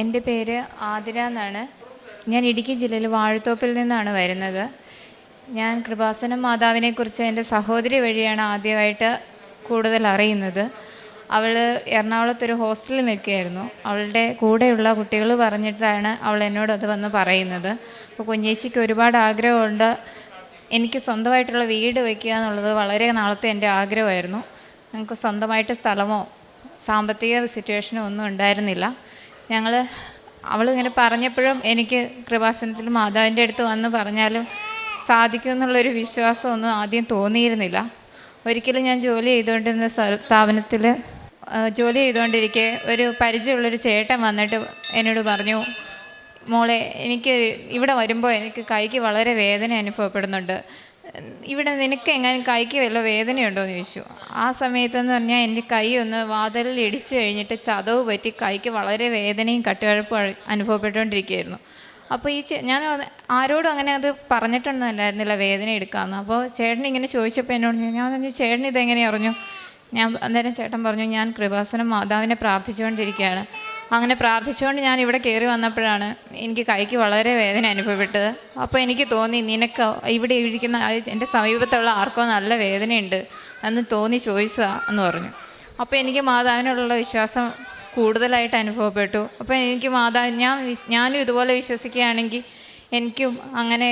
എന്റെ പേര് ആതിര എന്നാണ്. ഞാൻ ഇടുക്കി ജില്ലയിൽ വാഴത്തോപ്പിൽ നിന്നാണ് വരുന്നത്. ഞാൻ കൃപാസന മാതാവിനെക്കുറിച്ച് എന്റെ സഹോദരി വഴിയാണ് ആദ്യമായിട്ട് കൂടുതൽ അറിയുന്നത്. അവൾ എറണാകുളത്തൊരു ഹോസ്റ്റലിൽ നിൽക്കുകയായിരുന്നു. അവളുടെ കൂടെയുള്ള കുട്ടികൾ പറഞ്ഞിട്ടാണ് അവൾ എന്നോട് അത് വന്ന് പറയുന്നത്. അപ്പോൾ കുഞ്ഞേച്ചിക്ക് ഒരുപാട് ആഗ്രഹമുണ്ട്. എനിക്ക് സ്വന്തമായിട്ടുള്ള വീട് വയ്ക്കുക എന്നുള്ളത് വളരെ നാളത്തെ എന്റെ ആഗ്രഹമായിരുന്നു. ഞങ്ങൾക്ക് സ്വന്തമായിട്ട് സ്ഥലമോ സാമ്പത്തിക സിറ്റുവേഷനോ ഒന്നും ഉണ്ടായിരുന്നില്ല. ഞങ്ങൾ അവളിങ്ങനെ പറഞ്ഞപ്പോഴും എനിക്ക് കൃപാസനത്തിൽ മാതാവിന്റെ അടുത്ത് വന്ന് പറഞ്ഞാലും സാധിക്കുമെന്നുള്ളൊരു വിശ്വാസമൊന്നും ആദ്യം തോന്നിയിരുന്നില്ല. ഒരിക്കലും ഞാൻ ജോലി ചെയ്തുകൊണ്ടിരുന്ന സ്ഥ- സ്ഥാപനത്തിൽ ജോലി ചെയ്തുകൊണ്ടിരിക്കെ ഒരു പരിചയമുള്ളൊരു ചേട്ടൻ വന്നിട്ട് എന്നോട് പറഞ്ഞു മോളെ എനിക്ക് ഇവിടെ വരുമ്പോൾ എനിക്ക് കൈക്ക് വളരെ വേദന അനുഭവപ്പെടുന്നുണ്ട്. ഇവിടെ നിനക്ക് എങ്ങനെ കൈക്ക് വല്ല വേദനയുണ്ടോ എന്ന് ചോദിച്ചു. ആ സമയത്തെന്ന് പറഞ്ഞാൽ എന്റെ കൈ ഒന്ന് വാതിലിൽ ഇടിച്ചു കഴിഞ്ഞിട്ട് ചതവ് പറ്റി കൈക്ക് വളരെ വേദനയും കട്ടുകഴപ്പും അനുഭവപ്പെട്ടുകൊണ്ടിരിക്കുകയായിരുന്നു. അപ്പോൾ ഈ ഞാൻ ആരോടും അങ്ങനെ അത് പറഞ്ഞിട്ടൊന്നുമല്ലായിരുന്നില്ല വേദന എടുക്കാമെന്ന്. അപ്പോൾ ചേട്ടൻ ഇങ്ങനെ ചോദിച്ചപ്പോൾ എന്നോട് ഞാൻ പറഞ്ഞു ചേട്ടൻ ഇതെങ്ങനെ അറിഞ്ഞു? ഞാൻ അന്നേരം ചേട്ടൻ പറഞ്ഞു ഞാൻ കൃപാസനം മാതാവിനെ പ്രാർത്ഥിച്ചുകൊണ്ടിരിക്കുകയാണ്. അങ്ങനെ പ്രാർത്ഥിച്ചുകൊണ്ട് ഞാൻ ഇവിടെ കയറി വന്നപ്പോഴാണ് എനിക്ക് കൈക്ക് വളരെ വേദന അനുഭവപ്പെട്ടത്. അപ്പോൾ എനിക്ക് തോന്നി നിനക്ക് ഇവിടെ ഇരിക്കുന്ന എന്റെ സമീപത്തുള്ള ആർക്കോ നല്ല വേദനയുണ്ട് എന്ന് തോന്നി ചോദിച്ചതാ എന്ന് പറഞ്ഞു. അപ്പോൾ എനിക്ക് മാതാവിനോടുള്ള വിശ്വാസം കൂടുതലായിട്ട് അനുഭവപ്പെട്ടു. അപ്പോൾ എനിക്ക് മാതാവ് ഞാൻ ഞാനും ഇതുപോലെ വിശ്വസിക്കുകയാണെങ്കിൽ എനിക്കും അങ്ങനെ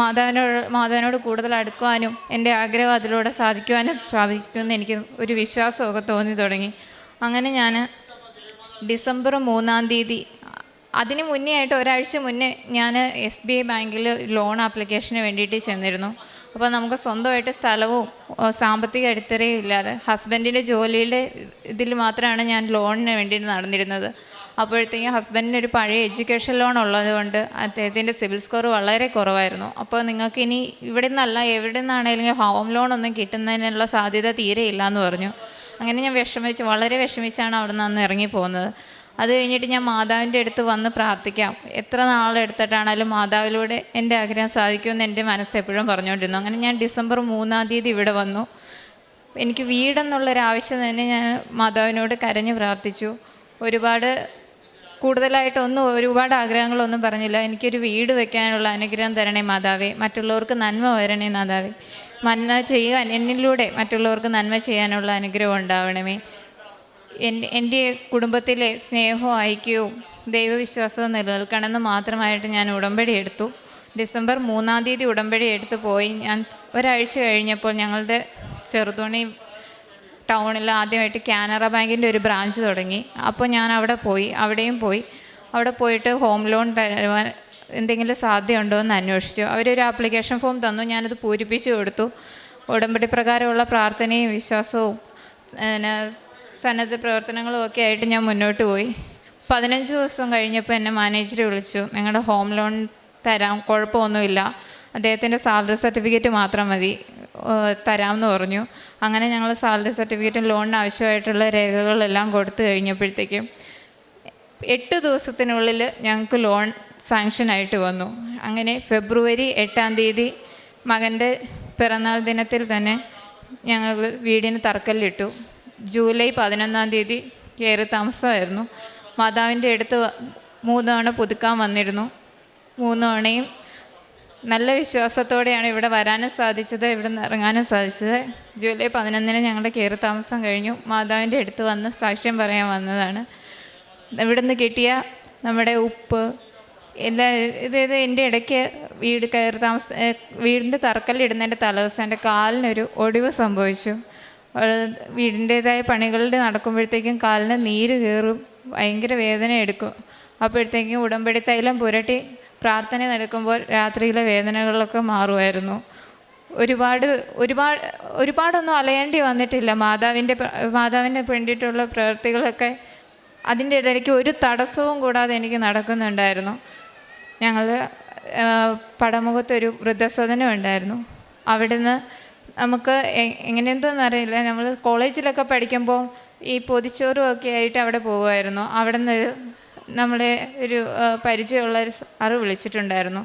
മാതാവിനോട് മാതാവിനോട് കൂടുതൽ അടുക്കുവാനും എന്റെ ആഗ്രഹം അതിലൂടെ സാധിക്കുവാനും സാധിക്കുമെന്ന് എനിക്ക് ഒരു വിശ്വാസമൊക്കെ തോന്നി തുടങ്ങി. അങ്ങനെ ഞാൻ ഡിസംബർ മൂന്നാം തീയതി. അതിന് മുന്നേ ആയിട്ട് ഒരാഴ്ച മുന്നേ ഞാൻ എസ് ബി ഐ ബാങ്കിൽ ലോൺ ആപ്ലിക്കേഷന് വേണ്ടിയിട്ട് ചെന്നിരുന്നു. അപ്പോൾ നമുക്ക് സ്വന്തമായിട്ട് സ്ഥലവും സാമ്പത്തിക അടിത്തറയും ഇല്ലാതെ ഹസ്ബൻഡിന്റെ ജോലിയുടെ ഇതിൽ മാത്രമാണ് ഞാൻ ലോണിന് വേണ്ടിയിട്ട് നടന്നിരുന്നത്. അപ്പോഴത്തേക്കും ഹസ്ബൻഡിന് ഒരു പഴയ എഡ്യൂക്കേഷൻ ലോൺ ഉള്ളതുകൊണ്ട് അദ്ദേഹത്തിന്റെ സിവിൽ സ്കോർ വളരെ കുറവായിരുന്നു. അപ്പോൾ നിങ്ങൾക്ക് ഇനി ഇവിടെ നിന്നല്ല എവിടെ നിന്നാണെങ്കിലും ഹോം ലോൺ ഒന്നും കിട്ടുന്നതിനുള്ള സാധ്യത തീരെ ഇല്ല എന്ന് പറഞ്ഞു. അങ്ങനെ ഞാൻ വിഷമിച്ച് വളരെ വിഷമിച്ചാണ് അവിടെ നിന്ന് ഇറങ്ങി പോകുന്നത്. അത് കഴിഞ്ഞിട്ട് ഞാൻ മാതാവിന്റെ അടുത്ത് വന്ന് പ്രാർത്ഥിക്കാം. എത്ര നാളെടുത്തിട്ടാണേലും മാതാവിലൂടെ എന്റെ ആഗ്രഹം സാധിക്കുമെന്ന് എന്റെ മനസ്സ് എപ്പോഴും പറഞ്ഞുകൊണ്ടിരുന്നു. അങ്ങനെ ഞാൻ ഡിസംബർ മൂന്നാം തീയതി ഇവിടെ വന്നു. എനിക്ക് വീടെന്നുള്ളൊരാവശ്യം തന്നെ ഞാൻ മാതാവിനോട് കരഞ്ഞ് പ്രാർത്ഥിച്ചു. ഒരുപാട് കൂടുതലായിട്ടൊന്നും ഒരുപാട് ആഗ്രഹങ്ങളൊന്നും പറഞ്ഞില്ല. എനിക്കൊരു വീട് വെക്കാനുള്ള അനുഗ്രഹം തരണേ മാതാവേ. മറ്റുള്ളവർക്ക് നന്മ വരണേ മാതാവേ. നന്മ ചെയ്യുവാൻ എന്നിലൂടെ മറ്റുള്ളവർക്ക് നന്മ ചെയ്യാനുള്ള അനുഗ്രഹം ഉണ്ടാവണമേ. എന്റെ കുടുംബത്തിലെ സ്നേഹവും ഐക്യവും ദൈവവിശ്വാസവും നിലനിൽക്കണമെന്ന് മാത്രമായിട്ട് ഞാൻ ഉടമ്പടി എടുത്തു. ഡിസംബർ മൂന്നാം തീയതി ഉടമ്പടി എടുത്ത് പോയി. ഞാൻ ഒരാഴ്ച കഴിഞ്ഞപ്പോൾ ഞങ്ങളുടെ ചെറുതുണി ടൗണിൽ ആദ്യമായിട്ട് കാനറ ബാങ്കിന്റെ ഒരു ബ്രാഞ്ച് തുടങ്ങി. അപ്പോൾ ഞാൻ അവിടെ പോയി. അവിടെയും പോയി. അവിടെ പോയിട്ട് ഹോം ലോൺ തരുവാൻ എന്തെങ്കിലും സാധ്യതയുണ്ടോ എന്ന് അന്വേഷിച്ചു. അവരൊരു ആപ്ലിക്കേഷൻ ഫോം തന്നു. ഞാനത് പൂരിപ്പിച്ചു കൊടുത്തു. ഉടമ്പടി പ്രകാരമുള്ള പ്രാർത്ഥനയും വിശ്വാസവും പിന്നെ സന്നദ്ധ പ്രവർത്തനങ്ങളും ഒക്കെ ആയിട്ട് ഞാൻ മുന്നോട്ട് പോയി. പതിനഞ്ച് ദിവസം കഴിഞ്ഞപ്പോൾ എന്നെ മാനേജർ വിളിച്ചു. നിങ്ങളുടെ ഹോം ലോൺ തരാം കുഴപ്പമൊന്നുമില്ല. അദ്ദേഹത്തിന്റെ സാലറി സർട്ടിഫിക്കറ്റ് മാത്രം മതി. തരാമെന്ന് പറഞ്ഞു. അങ്ങനെ ഞങ്ങൾ സാലറി സർട്ടിഫിക്കറ്റും ലോണിന് ആവശ്യമായിട്ടുള്ള രേഖകളെല്ലാം കൊടുത്തു കഴിഞ്ഞപ്പോഴത്തേക്കും എട്ട് ദിവസത്തിനുള്ളിൽ ഞങ്ങൾക്ക് ലോൺ സാങ്ഷനായിട്ട് വന്നു. അങ്ങനെ ഫെബ്രുവരി എട്ടാം തീയതി മകന്റെ പിറന്നാൾ ദിനത്തിൽ തന്നെ ഞങ്ങൾ വീടിന് തറക്കല്ലിട്ടു. ജൂലൈ പതിനൊന്നാം തീയതി കയറി താമസമായിരുന്നു. മാതാവിന്റെ അടുത്ത് മൂന്ന് തവണ പുതുക്കാൻ വന്നിരുന്നു. മൂന്ന് തവണയും നല്ല വിശ്വാസത്തോടെയാണ് ഇവിടെ വരാനും സാധിച്ചത് ഇവിടെ നിന്ന് ഇറങ്ങാനും സാധിച്ചത്. ജൂലൈ പതിനൊന്നിന് ഞങ്ങളുടെ കയറി താമസം കഴിഞ്ഞു. മാതാവിന്റെ അടുത്ത് വന്ന് സാക്ഷ്യം പറയാൻ വന്നതാണ്. ഇവിടുന്ന് കിട്ടിയ നമ്മുടെ ഉപ്പ് എല്ലാ ഇതായത് എന്റെ ഇടയ്ക്ക് വീട് കയറി താമസ വീടിന്റെ തറക്കല്ലിടുന്നതിന്റെ തലേദിവസം എന്റെ കാലിനൊരു ഒടിവ് സംഭവിച്ചു. വീടിന്റേതായ പണികളുടെ നടക്കുമ്പോഴത്തേക്കും കാലിന് നീര് കയറും ഭയങ്കര വേദന എടുക്കും അപ്പോഴത്തേക്കും ഉടമ്പടി തൈലം പുരട്ടി പ്രാർത്ഥന നടക്കുമ്പോൾ രാത്രിയിലെ വേദനകളൊക്കെ മാറുമായിരുന്നു. ഒരുപാട് ഒരുപാട് ഒരുപാടൊന്നും അലയേണ്ടി വന്നിട്ടില്ല. മാതാവിന്റെ മാതാവിന്റെ വേണ്ടിയിട്ടുള്ള പ്രവൃത്തികളൊക്കെ അതിന്റെ ഇടയ്ക്ക് ഒരു തടസ്സവും കൂടാതെ എനിക്ക് നടക്കുന്നുണ്ടായിരുന്നു. ഞങ്ങൾ പടമുഖത്തൊരു വൃദ്ധസദനം ഉണ്ടായിരുന്നു. അവിടുന്ന് നമുക്ക് എങ്ങനെയെന്തെന്ന് അറിയില്ല. നമ്മൾ കോളേജിലൊക്കെ പഠിക്കുമ്പോൾ ഈ പൊതിച്ചോറും ഒക്കെ ആയിട്ട് അവിടെ പോകുമായിരുന്നു അവിടെ നിന്ന് നമ്മളെ ഒരു പരിചയമുള്ള ഒരു സാറ് വിളിച്ചിട്ടുണ്ടായിരുന്നു.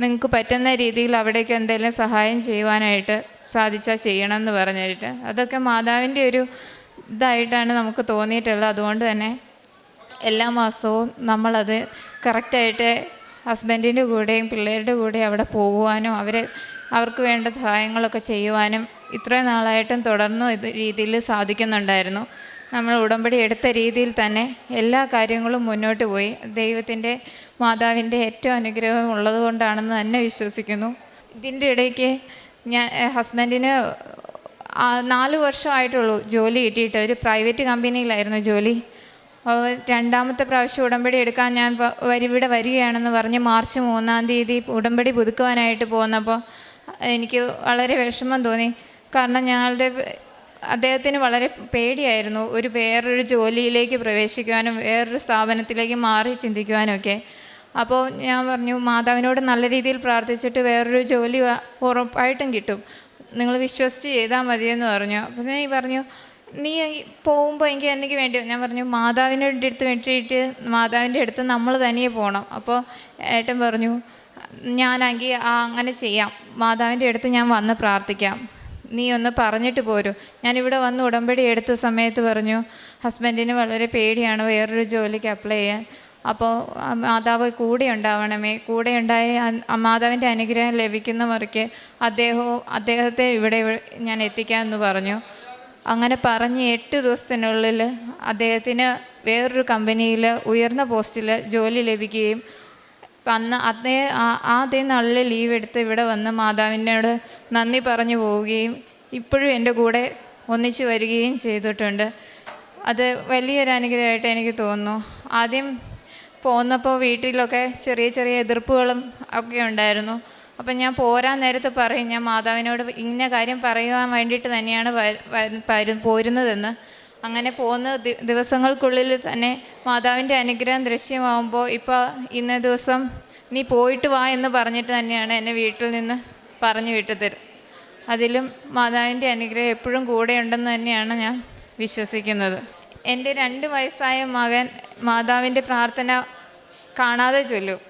നിങ്ങൾക്ക് പറ്റുന്ന രീതിയിൽ അവിടേക്ക് എന്തെങ്കിലും സഹായം ചെയ്യുവാനായിട്ട് സാധിച്ചാൽ ചെയ്യണം എന്ന് പറഞ്ഞിട്ട്. അതൊക്കെ മാതാവിന്റെ ഒരു ഇതായിട്ടാണ് നമുക്ക് തോന്നിയിട്ടുള്ളത്. അതുകൊണ്ട് തന്നെ എല്ലാ മാസവും നമ്മളത് കറക്റ്റായിട്ട് ഹസ്ബൻഡിന്റെ കൂടെയും പിള്ളേരുടെ കൂടെയും അവിടെ പോകുവാനും അവരെ അവർക്ക് വേണ്ട സഹായങ്ങളൊക്കെ ചെയ്യുവാനും ഇത്രയും നാളായിട്ടും തുടർന്നും ഇത് രീതിയിൽ സാധിക്കുന്നുണ്ടായിരുന്നു. നമ്മൾ ഉടമ്പടി എടുത്ത രീതിയിൽ തന്നെ എല്ലാ കാര്യങ്ങളും മുന്നോട്ട് പോയി. ദൈവത്തിന്റെ മാതാവിന്റെ ഏറ്റവും അനുഗ്രഹം ഉള്ളത് കൊണ്ടാണെന്ന് തന്നെ വിശ്വസിക്കുന്നു. ഇതിന്റെ ഇടയ്ക്ക് ഞാൻ ഹസ്ബൻഡിന് നാല് വർഷമായിട്ടുള്ളൂ ജോലി കിട്ടിയിട്ട്. ഒരു പ്രൈവറ്റ് കമ്പനിയിലായിരുന്നു ജോലി. രണ്ടാമത്തെ പ്രാവശ്യം ഉടമ്പടി എടുക്കാൻ ഞാൻ ഇവിടെ വരികയാണെന്ന് പറഞ്ഞ് മാർച്ച് മൂന്നാം തീയതി ഉടമ്പടി പുതുക്കുവാനായിട്ട് പോന്നപ്പോൾ എനിക്ക് വളരെ വിഷമം തോന്നി. കാരണം ഞങ്ങളുടെ അദ്ദേഹത്തിന് വളരെ പേടിയായിരുന്നു ഒരു വേറൊരു ജോലിയിലേക്ക് പ്രവേശിക്കുവാനും വേറൊരു സ്ഥാപനത്തിലേക്ക് മാറി ചിന്തിക്കുവാനും ഒക്കെ അപ്പോൾ ഞാൻ പറഞ്ഞു മാതാവിനോട് നല്ല രീതിയിൽ പ്രാർത്ഥിച്ചിട്ട് വേറൊരു ജോലി ഉറപ്പായിട്ടും കിട്ടും. നിങ്ങൾ വിശ്വസിച്ച് ചെയ്താൽ മതിയെന്ന് പറഞ്ഞു. അപ്പോൾ ഞാൻ പറഞ്ഞു നീ പോകുമ്പോൾ എനിക്ക് എനിക്ക് വേണ്ടി ഞാൻ പറഞ്ഞു മാതാവിന്റെ അടുത്ത് വേണ്ടിയിട്ട് മാതാവിന്റെ അടുത്ത് നമ്മൾ തനിയെ പോകണം. അപ്പോൾ ഏട്ടൻ പറഞ്ഞു ഞാനാണെങ്കിൽ അങ്ങനെ ചെയ്യാം. മാതാവിന്റെ അടുത്ത് ഞാൻ വന്ന് പ്രാർത്ഥിക്കാം. നീ ഒന്ന് പറഞ്ഞിട്ട് പോരൂ. ഞാനിവിടെ വന്ന് ഉടമ്പടി എടുത്ത സമയത്ത് പറഞ്ഞു ഹസ്ബൻഡിന് വളരെ പേടിയാണ് വേറൊരു ജോലിക്ക് അപ്ലൈ ചെയ്യാൻ. അപ്പോൾ മാതാവ് കൂടെ ഉണ്ടാവണമേ. കൂടെ ഉണ്ടായി മാതാവിന്റെ അനുഗ്രഹം ലഭിക്കുന്ന മുറയ്ക്ക് അദ്ദേഹവും അദ്ദേഹത്തെ ഇവിടെ ഇവ- ഞാൻ എത്തിക്കാമെന്ന് പറഞ്ഞു. അങ്ങനെ പറഞ്ഞ് എട്ട് ദിവസത്തിനുള്ളിൽ അദ്ദേഹത്തിന് വേറൊരു കമ്പനിയിൽ ഉയർന്ന പോസ്റ്റിൽ ജോലി ലഭിക്കുകയും അന്ന് അതേ അതേ നാളിൽ ലീവ് എടുത്ത് ഇവിടെ വന്ന് മാതാവിനോട് നന്ദി പറഞ്ഞു പോവുകയും ഇപ്പോഴും എന്റെ കൂടെ ഒന്നിച്ചു വരികയും ചെയ്തിട്ടുണ്ട്. അത് വലിയൊരു അനുഗ്രഹമായിട്ട് എനിക്ക് തോന്നുന്നു. ആദ്യം പോന്നപ്പോൾ വീട്ടിലൊക്കെ ചെറിയ ചെറിയ എതിർപ്പുകളും ഒക്കെ ഉണ്ടായിരുന്നു. അപ്പം ഞാൻ പോരാൻ നേരത്ത് പറയും ഞാൻ മാതാവിനോട് ഇന്ന കാര്യം പറയുവാൻ വേണ്ടിയിട്ട് തന്നെയാണ് പോരുന്നതെന്ന്. അങ്ങനെ പോകുന്ന ദിവസങ്ങൾക്കുള്ളിൽ തന്നെ മാതാവിന്റെ അനുഗ്രഹം ദൃശ്യമാകുമ്പോൾ ഇപ്പോൾ ഇന്ന ദിവസം നീ പോയിട്ട് വാ എന്ന് പറഞ്ഞിട്ട് തന്നെയാണ് എന്നെ വീട്ടിൽ നിന്ന് പറഞ്ഞു വിട്ടത്. അതിലും മാതാവിന്റെ അനുഗ്രഹം എപ്പോഴും കൂടെയുണ്ടെന്ന് തന്നെയാണ് ഞാൻ വിശ്വസിക്കുന്നത്. എന്റെ രണ്ട് വയസ്സായ മകൻ മാതാവിന്റെ പ്രാർത്ഥന കാണാതെ ചൊല്ലും.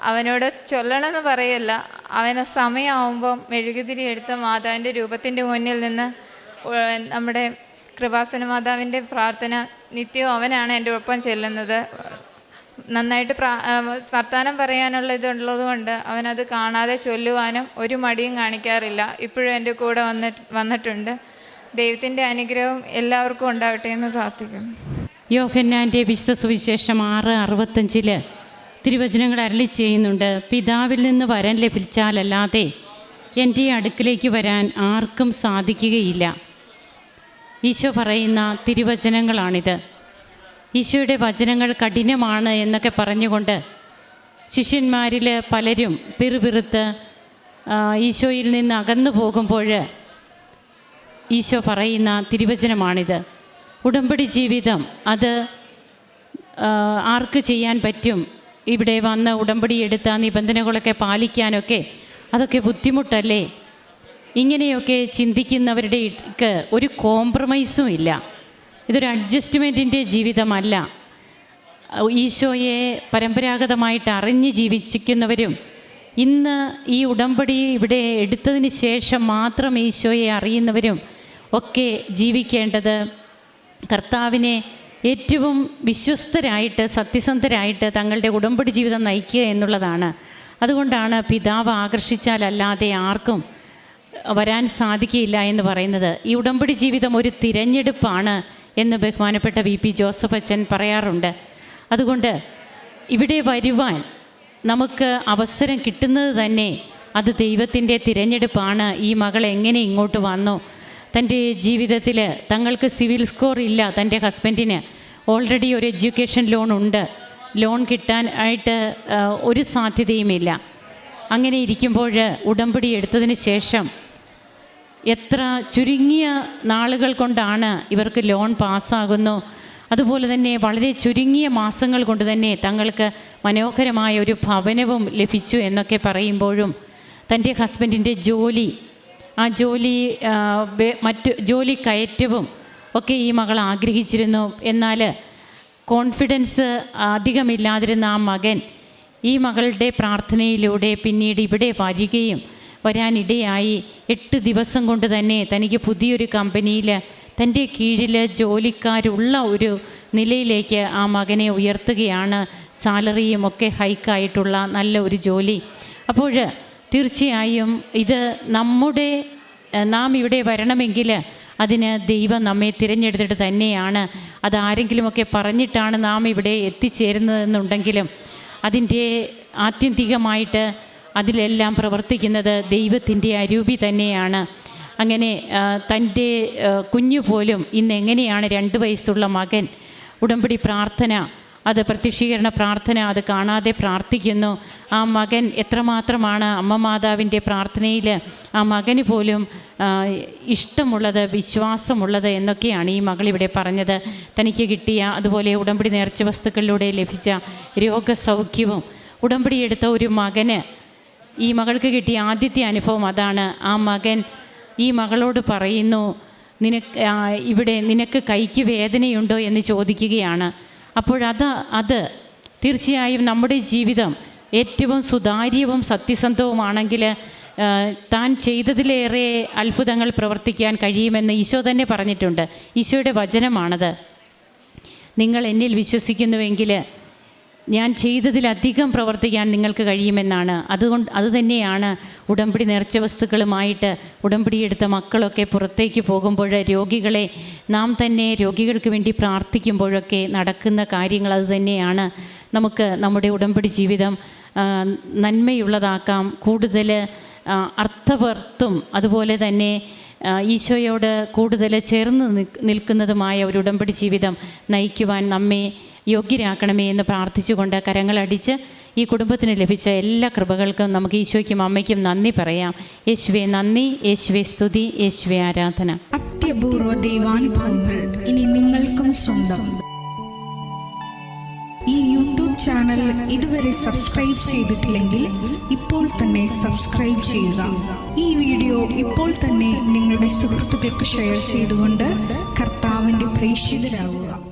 അവനോട് ചൊല്ലണമെന്ന് പറയല്ല. അവന് സമയമാവുമ്പോൾ മെഴുകുതിരി എടുത്ത് മാതാവിന്റെ രൂപത്തിന്റെ മുന്നിൽ നിന്ന് നമ്മുടെ കൃപാസന മാതാവിന്റെ പ്രാർത്ഥന നിത്യവും അവനാണ് എന്റെ ഒപ്പം ചെല്ലുന്നത്. നന്നായിട്ട് പ്രാ വർത്തമാനം പറയാനുള്ള ഇതുള്ളത് കൊണ്ട് അവനത് കാണാതെ ചൊല്ലുവാനും ഒരു മടിയും കാണിക്കാറില്ല. ഇപ്പോഴും എന്റെ കൂടെ വന്നിട്ട് വന്നിട്ടുണ്ട്. ദൈവത്തിന്റെ അനുഗ്രഹം എല്ലാവർക്കും ഉണ്ടാവട്ടെ എന്ന് പ്രാർത്ഥിക്കുന്നു. യോഹന്നാന്റെ വിശുദ്ധ സുവിശേഷം ആറ് അറുപത്തഞ്ചിൽ തിരുവചനങ്ങൾ അരളി ചെയ്യുന്നുണ്ട്. പിതാവിൽ നിന്ന് വരം ലഭിച്ചാലല്ലാതെ എന്റെ അടുക്കിലേക്ക് വരാൻ ആർക്കും സാധിക്കുകയില്ല. ഈശോ പറയുന്ന തിരുവചനങ്ങളാണിത്. ഈശോയുടെ വചനങ്ങൾ കഠിനമാണ് എന്നൊക്കെ പറഞ്ഞുകൊണ്ട് ശിഷ്യന്മാരിൽ പലരും പിറുപിറുത്ത് ഈശോയിൽ നിന്ന് അകന്നു പോകുമ്പോൾ ഈശോ പറയുന്ന തിരുവചനമാണിത്. ഉടമ്പടി ജീവിതം അത് ആർക്ക് ചെയ്യാൻ പറ്റും? ഇവിടെ വന്ന് ഉടമ്പടി എടുത്ത നിബന്ധനകളൊക്കെ പാലിക്കാനൊക്കെ അതൊക്കെ ബുദ്ധിമുട്ടല്ലേ? ഇങ്ങനെയൊക്കെ ചിന്തിക്കുന്നവരുടെ ഒരു കോംപ്രമൈസും ഇല്ല. ഇതൊരു അഡ്ജസ്റ്റ്മെന്റിന്റെ ജീവിതമല്ല. ഈശോയെ പരമ്പരാഗതമായിട്ട് അറിഞ്ഞ് ജീവിച്ചിരിക്കുന്നവരും ഇന്ന് ഈ ഉടമ്പടി ഇവിടെ എടുത്തതിന് ശേഷം മാത്രം ഈശോയെ അറിയുന്നവരും ഒക്കെ ജീവിക്കേണ്ടത് കർത്താവിനെ ഏറ്റവും വിശ്വസ്തരായിട്ട് സത്യസന്ധരായിട്ട് തങ്ങളുടെ ഉടമ്പടി ജീവിതം നയിക്കുക എന്നുള്ളതാണ്. അതുകൊണ്ടാണ് പിതാവ് ആകർഷിച്ചാലല്ലാതെ ആർക്കും വരാൻ സാധിക്കില്ല എന്ന് പറയുന്നത് ഈ ഉടമ്പടി ജീവിതം ഒരു തിരഞ്ഞെടുപ്പാണ് എന്ന് ബഹുമാനപ്പെട്ട വി പി ജോസഫ് അച്ഛൻ പറയാറുണ്ട്. അതുകൊണ്ട് ഇവിടെ വരുവാൻ നമുക്ക് അവസരം കിട്ടുന്നത് തന്നെ അത് ദൈവത്തിന്റെ തിരഞ്ഞെടുപ്പാണ്. ഈ മകൾ എങ്ങനെ ഇങ്ങോട്ട് വന്നു? തന്റെ ജീവിതത്തിൽ തങ്ങൾക്ക് സിവിൽ സ്കോർ ഇല്ല. തന്റെ ഹസ്ബൻഡിന് ഓൾറെഡി ഒരു എഡ്യൂക്കേഷൻ ലോൺ ഉണ്ട്. ലോൺ കിട്ടാൻ ആയിട്ട് ഒരു സാധ്യതയുമില്ല. അങ്ങനെ ഇരിക്കുമ്പോൾ ഉടമ്പടി എടുത്തതിന് ശേഷം എത്ര ചുരുങ്ങിയ നാളുകൾ കൊണ്ടാണ് ഇവർക്ക് ലോൺ പാസ്സാകുന്നു. അതുപോലെ തന്നെ വളരെ ചുരുങ്ങിയ മാസങ്ങൾ കൊണ്ട് തന്നെ തങ്ങൾക്ക് മനോഹരമായ ഒരു ഭവനവും ലഭിച്ചു എന്നൊക്കെ പറയുമ്പോഴും തന്റെ ഹസ്ബൻഡിന്റെ ജോലി ആ ജോലി മറ്റു ജോലി കയറ്റവും ഒക്കെ ഈ മകൾ ആഗ്രഹിച്ചിരുന്നു. എന്നാൽ കോൺഫിഡൻസ് അധികമില്ലാതിരുന്ന ആ മകൻ ഈ മകളുടെ പ്രാർത്ഥനയിലൂടെ പിന്നീട് ഇവിടെ വരികയും വരാനിടയായി എട്ട് ദിവസം കൊണ്ട് തന്നെ തനിക്ക് പുതിയൊരു കമ്പനിയിൽ തന്റെ കീഴിൽ ജോലിക്കാരുള്ള ഒരു നിലയിലേക്ക് ആ മകനെ ഉയർത്തുകയാണ്. സാലറിയും ഒക്കെ ഹൈക്കായിട്ടുള്ള നല്ല ഒരു ജോലി. അപ്പോൾ തീർച്ചയായും ഇത് നമ്മുടെ നാം ഇവിടെ വരണമെങ്കിൽ അതിന് ദൈവം നമ്മെ തിരഞ്ഞെടുത്തിട്ട് തന്നെയാണ്. അത് ആരെങ്കിലുമൊക്കെ പറഞ്ഞിട്ടാണ് നാം ഇവിടെ എത്തിച്ചേരുന്നതെന്നുണ്ടെങ്കിലും അതിന്റെ ആത്യന്തികമായിട്ട് അതിലെല്ലാം പ്രവർത്തിക്കുന്നത് ദൈവത്തിന്റെ അരൂപി തന്നെയാണ്. അങ്ങനെ തന്റെ കുഞ്ഞു പോലും ഇന്ന് എങ്ങനെയാണ് രണ്ട് വയസ്സുള്ള മകൻ? ഉടമ്പടി പ്രാർത്ഥന അത് പ്രത്യക്ഷീകരണ പ്രാർത്ഥന അത് കാണാതെ പ്രാർത്ഥിക്കുന്നു. ആ മകൻ എത്രമാത്രമാണ് അമ്മ മാതാവിന്റെ പ്രാർത്ഥനയിൽ ആ മകന് പോലും ഇഷ്ടമുള്ളത് വിശ്വാസമുള്ളത് എന്നൊക്കെയാണ് ഈ മകളിവിടെ പറഞ്ഞത്. തനിക്ക് കിട്ടിയ അതുപോലെ ഉടമ്പടി നേർച്ച വസ്തുക്കളിലൂടെ ലഭിച്ച രോഗസൗഖ്യവും ഉടമ്പടി എടുത്ത ഒരു മകന് ഈ മകൾക്ക് കിട്ടിയ ആദ്യത്തെ അനുഭവം അതാണ്. ആ മകൻ ഈ മകളോട് പറയുന്നു നിനക്ക് ഇവിടെ നിനക്ക് കൈക്ക് വേദനയുണ്ടോ? എന്ന് ചോദിക്കുകയാണ്. അപ്പോഴത് അത് തീർച്ചയായും നമ്മുടെ ജീവിതം ഏറ്റവും സുതാര്യവും സത്യസന്ധവുമാണെങ്കിൽ താൻ ചെയ്തതിലേറെ അത്ഭുതങ്ങൾ പ്രവർത്തിക്കാൻ കഴിയുമെന്ന് ഈശോ തന്നെ പറഞ്ഞിട്ടുണ്ട്. ഈശോയുടെ വചനമാണത്. നിങ്ങൾ എന്നിൽ വിശ്വസിക്കുന്നുവെങ്കിൽ ഞാൻ ചെയ്തതിലധികം പ്രവർത്തിക്കാൻ നിങ്ങൾക്ക് കഴിയുമെന്നാണ്. അതുകൊണ്ട് അതുതന്നെയാണ് ഉടമ്പടി നേർച്ച വസ്തുക്കളുമായിട്ട് ഉടമ്പടി എടുത്ത മക്കളൊക്കെ പുറത്തേക്ക് പോകുമ്പോൾ രോഗികളെ നാം തന്നെ രോഗികൾക്ക് വേണ്ടി പ്രാർത്ഥിക്കുമ്പോഴൊക്കെ നടക്കുന്ന കാര്യങ്ങൾ അതുതന്നെയാണ് നമുക്ക് നമ്മുടെ ഉടമ്പടി ജീവിതം നന്മയുള്ളതാക്കാം. കൂടുതൽ അർത്ഥവർത്തും. അതുപോലെ തന്നെ ഈശോയോട് കൂടുതൽ ചേർന്ന് നിൽക്ക് നിൽക്കുന്നതുമായ ഒരു ഉടമ്പടി ജീവിതം നയിക്കുവാൻ നമ്മെ യോഗ്യരാക്കണമേ എന്ന് പ്രാർത്ഥിച്ചുകൊണ്ട് കരങ്ങളടിച്ച് ഈ കുടുംബത്തിന് ലഭിച്ച എല്ലാ കൃപകൾക്കും നമുക്ക് ഈശോയ്ക്കും അമ്മയ്ക്കും നന്ദി പറയാം. യേശുവേ നന്ദി. യേശുവേ സ്തുതി. യേശുവേ ആരാധന. അത്യപൂർവ ദൈവാനുഭവങ്ങൾ ഇനി നിങ്ങൾക്കും സ്വന്തം. ഈ യൂട്യൂബ് ചാനൽ ഇതുവരെ സബ്സ്ക്രൈബ് ചെയ്തിട്ടില്ലെങ്കിൽ ഇപ്പോൾ തന്നെ സബ്സ്ക്രൈബ് ചെയ്യുക. ഈ വീഡിയോ ഇപ്പോൾ തന്നെ നിങ്ങളുടെ സുഹൃത്തുക്കൾക്ക് ഷെയർ ചെയ്തുകൊണ്ട് കർത്താവിന്റെ പ്രേക്ഷിതരാകുക